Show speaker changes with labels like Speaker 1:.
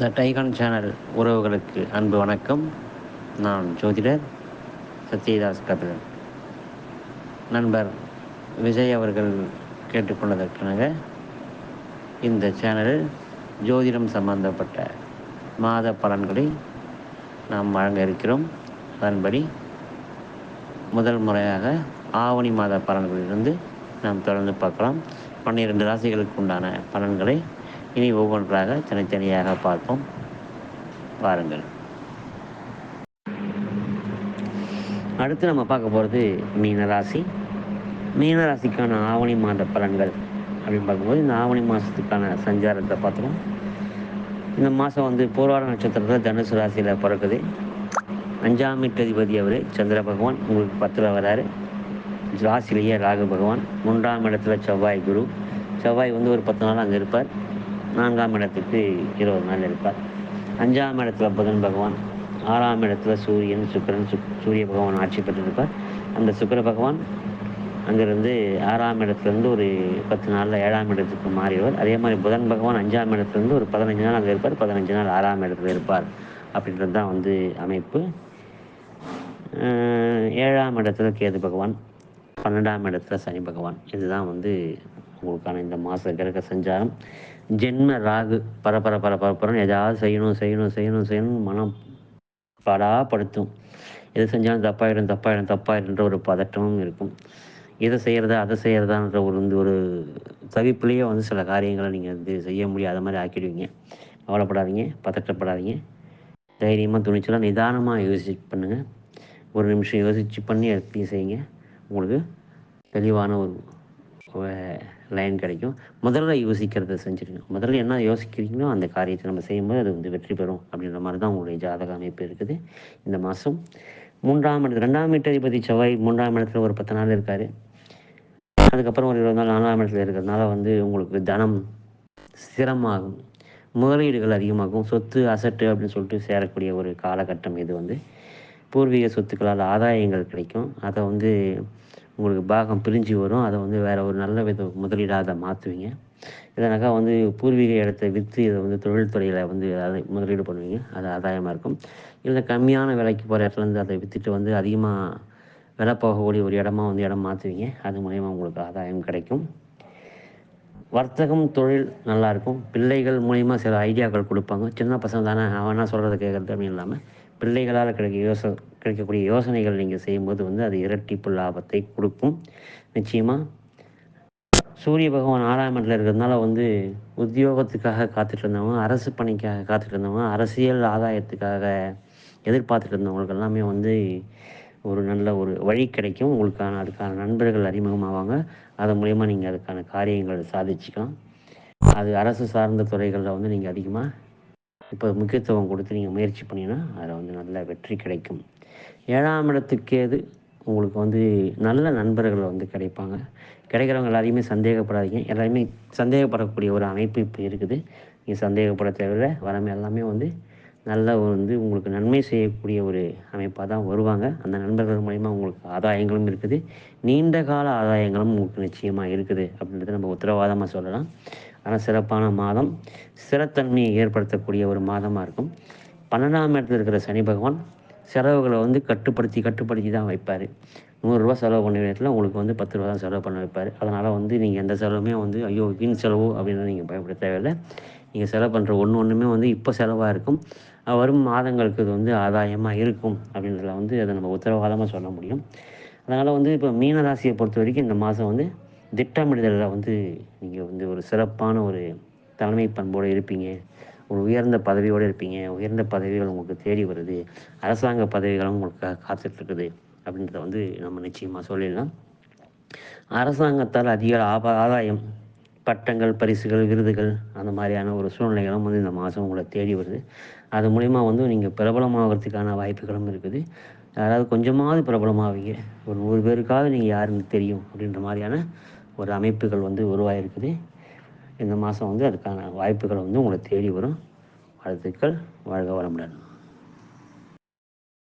Speaker 1: த TiEcon channel உறவுகளுக்கு அன்பு வணக்கம். நான் ஜோதிடர் சத்யதாஸ் கபிலன். நண்பர் விஜய் அவர்கள் கேட்டுக்கொண்டதற்காக இந்த சேனலில் ஜோதிடம் சம்பந்தப்பட்ட மாத பலன்களை நாம் வழங்க இருக்கிறோம். அதன்படி முதல் முறையாக ஆவணி மாத பலன்களிலிருந்து நாம் தொடர்ந்து பார்க்கலாம். பன்னிரெண்டு ராசிகளுக்கு உண்டான பலன்களை இனி ஒவ்வொன்றாக தனித்தனியாக பார்ப்போம். பாருங்கள் அடுத்து நம்ம பார்க்க போகிறது மீனராசி. மீனராசிக்கான ஆவணி மாத பலன்கள் அப்படின்னு பார்க்கும்போது இந்த ஆவணி மாதத்துக்கான சஞ்சாரத்தை பார்த்துருவோம். இந்த மாதம் வந்து பூர்வாட நட்சத்திரத்தில் தனுசு ராசியில் பிறக்குது. அஞ்சாம் வீட்டதிபதி அவர் சந்திர பகவான் உங்களுக்கு பத்தில் வராரு. ராசிலேயே ராகு பகவான். மூன்றாம் இடத்துல செவ்வாய் குரு. செவ்வாய் வந்து ஒரு பத்து நாள் அங்கே இருப்பார். நான்காம் இடத்துக்கு இருபது நாள் இருப்பார். அஞ்சாம் இடத்துல புதன் பகவான் ஆறாம் இடத்துல சூரியன் சுக்கரன் சுக் சூரிய பகவான் ஆட்சி பெற்றிருப்பார். அந்த சுக்கர பகவான் அங்கேருந்து ஆறாம் இடத்துலேருந்து ஒரு பத்து நாளில் ஏழாம் இடத்துக்கு மாறிடுவார். அதே மாதிரி புதன் பகவான் அஞ்சாம் இடத்துலேருந்து ஒரு பதினஞ்சு நாள் அங்கே இருப்பார். பதினஞ்சு நாள் ஆறாம் இடத்துல இருப்பார். அப்படின்றது தான் வந்து அமைப்பு. ஏழாம் இடத்துல கேது பகவான் பன்னெண்டாம் இடத்துல சனி பகவான். இதுதான் வந்து உங்களுக்கான இந்த மாத கிரக சஞ்சாரம். ஜென்ம ராகு பரபர பரபரப்புறம் ஏதாவது செய்யணும் செய்யணும் செய்யணும் செய்யணும் மனம் படாப்படுத்தும். எது செஞ்சாலும் தப்பாயிடும் தப்பாயிடும் தப்பாயிடுன்ற ஒரு பதட்டமும் இருக்கும். எதை செய்கிறதா அதை செய்கிறதான்ற ஒரு வந்து ஒரு தவிப்புலேயே வந்து சில காரியங்களை நீங்கள் வந்து செய்ய முடியாத மாதிரி ஆக்கிடுவீங்க. கவலைப்படாதீங்க பதட்டப்படாதீங்க. தைரியமாக துணிச்சலாக நிதானமாக யோசிச்சு பண்ணுங்கள் ஒரு நிமிஷம் யோசித்து பண்ணி எப்படி செய்யுங்க. உங்களுக்கு தெளிவான ஒரு லைன் கிடைக்கும். முதல்ல யோசிக்கிறத செஞ்சுருங்க. முதல்ல என்ன யோசிக்கிறீங்களோ அந்த காரியத்தை நம்ம செய்யும்போது அது வந்து வெற்றி பெறும் அப்படின்ற மாதிரி தான் உங்களுடைய ஜாதக அமைப்பு இருக்குது. இந்த மாதம் மூன்றாம் இடத்துல ரெண்டாம் வீட்டதிபதி செவ்வாய் மூன்றாம் இடத்துல ஒரு பத்து நாள் இருக்கார். அதுக்கப்புறம் ஒரு இருபது நாள் நாலாம் இடத்துல இருக்கிறதுனால வந்து உங்களுக்கு தனம் ஸ்திரமாகும் முதலீடுகள் அதிகமாகும். சொத்து அசட்டு அப்படின்னு சொல்லிட்டு சேரக்கூடிய ஒரு காலகட்டம் இது வந்து. பூர்வீக சொத்துக்களால் ஆதாயங்கள் கிடைக்கும். அதை வந்து உங்களுக்கு பாகம் பிரிஞ்சு வரும். அதை வந்து வேறு ஒரு நல்ல வித முதலீடாக அதை மாற்றுவீங்க இதனாக்கா வந்து பூர்வீக இடத்தை விற்று இதை வந்து தொழில்துறையில் வந்து அதை முதலீடு பண்ணுவீங்க. அது ஆதாயமாக இருக்கும். இல்லை கம்மியான விலைக்கு போகிற இடத்துலேருந்து அதை விற்றுட்டு வந்து அதிகமாக விலை போகக்கூடிய ஒரு இடமா வந்து இடம் மாற்றுவீங்க அது மூலயமா உங்களுக்கு ஆதாயம் கிடைக்கும். வர்த்தகம் தொழில் நல்லாயிருக்கும் பிள்ளைகள் மூலிமா சில ஐடியாக்கள் கொடுப்பாங்க. சின்ன பசங்க தானே அவனா சொல்கிறத கேட்குறது அப்படின்னு இல்லாமல் பிள்ளைகளால் கிடைக்க யோச கிடைக்கக்கூடிய யோசனைகள் நீங்கள் செய்யும்போது வந்து அது இரட்டிப்பு லாபத்தை கொடுக்கும். நிச்சயமாக சூரிய பகவான் ஆறாம் இடத்துல இருக்கிறதுனால வந்து உத்தியோகத்துக்காக காத்துட்டு இருந்தவங்க அரசு பணிக்காக காத்துட்டு இருந்தவங்க அரசியல் ஆதாயத்துக்காக எதிர்பார்த்துட்டு இருந்தவங்களுக்கு எல்லாமே வந்து ஒரு நல்ல ஒரு வழி கிடைக்கும். உங்களுக்கான அதுக்கான நண்பர்கள் அறிமுகமாவாங்க அதன் மூலயமா நீங்கள் அதுக்கான காரியங்களை சாதிச்சுக்கலாம். அது அரசு சார்ந்த துறைகளில் வந்து நீங்கள் அதிகமாக இப்போ முக்கியத்துவம் கொடுத்து நீங்கள் முயற்சி பண்ணிங்கன்னா அதில் வந்து நல்ல வெற்றி கிடைக்கும். ஏழாம் இடத்துக்கு எது உங்களுக்கு வந்து நல்ல நண்பர்கள் வந்து கிடைப்பாங்க. கிடைக்கிறவங்க எல்லாரையுமே சந்தேகப்படாதீங்க. எல்லாருமே சந்தேகப்படக்கூடிய ஒரு அமைப்பு இப்போ இருக்குது. நீங்கள் சந்தேகப்பட தேவையில்லை. வரமே எல்லாமே வந்து நல்ல வந்து உங்களுக்கு நன்மை செய்யக்கூடிய ஒரு அமைப்பாக தான் வருவாங்க. அந்த நண்பர்கள் மூலிமா உங்களுக்கு ஆதாயங்களும் இருக்குது. நீண்ட கால ஆதாயங்களும் உங்களுக்கு நிச்சயமாக இருக்குது. அப்படின்றத நம்ம உத்தரவாதமாக சொல்லலாம். ஆனால் சிறப்பான மாதம். ஸ்திரத்தன்மையை ஏற்படுத்தக்கூடிய ஒரு மாதமாக இருக்கும். பன்னெண்டாம் இடத்துல இருக்கிற சனி பகவான் செலவுகளை வந்து கட்டுப்படுத்தி கட்டுப்படுத்தி தான் வைப்பார். நூறுரூவா செலவு பண்ண இடத்துல உங்களுக்கு வந்து பத்து ரூபா தான் செலவு பண்ண வைப்பார். அதனால் வந்து நீங்கள் எந்த செலவுமே வந்து ஐயோ வீண் செலவு அப்படின்னு நீங்கள் பயப்பட தேவையில்லை. நீங்கள் செலவு பண்ணுற ஒன்று ஒன்றுமே வந்து இப்போ செலவாக இருக்கும். வரும் மாதங்களுக்கு இது வந்து ஆதாயமாக இருக்கும் அப்படின்றத வந்து அதை நம்ம உத்தரவாதமாக சொல்ல முடியும். அதனால் வந்து இப்போ மீனராசியை பொறுத்த வரைக்கும் இந்த மாதம் வந்து திட்டமிடுதலில் வந்து நீங்கள் வந்து ஒரு சிறப்பான ஒரு தலைமை பண்போடு இருப்பீங்க. ஒரு உயர்ந்த பதவியோடு இருப்பீங்க. உயர்ந்த பதவிகள் உங்களுக்கு தேடி வருது. அரசாங்க பதவிகளும் உங்களுக்கு காத்துட்ருக்குது. அப்படின்றத வந்து நம்ம நிச்சயமாக சொல்லிடலாம். அரசாங்கத்தால் அதிக ஆப ஆதாயம் பட்டங்கள் பரிசுகள் விருதுகள் அந்த மாதிரியான ஒரு சூழ்நிலைகளும் வந்து இந்த மாதம் உங்களை தேடி வருது. அது மூலிமா வந்து நீங்கள் பிரபலமாகிறதுக்கான வாய்ப்புகளும் இருக்குது. யாராவது கொஞ்சமாவது பிரபலமாவீங்க. ஒரு நூறு பேருக்காவது நீங்கள் யாருன்னு தெரியும் அப்படின்ற மாதிரியான ஒரு அமைப்புகள் வந்து உருவாகிருக்குது இந்த மாதம் வந்து அதுக்கான வாய்ப்புகள் வந்து உங்களை தேடி வரும். வாழ்த்துக்கள். வாழ்க வளமுடன்.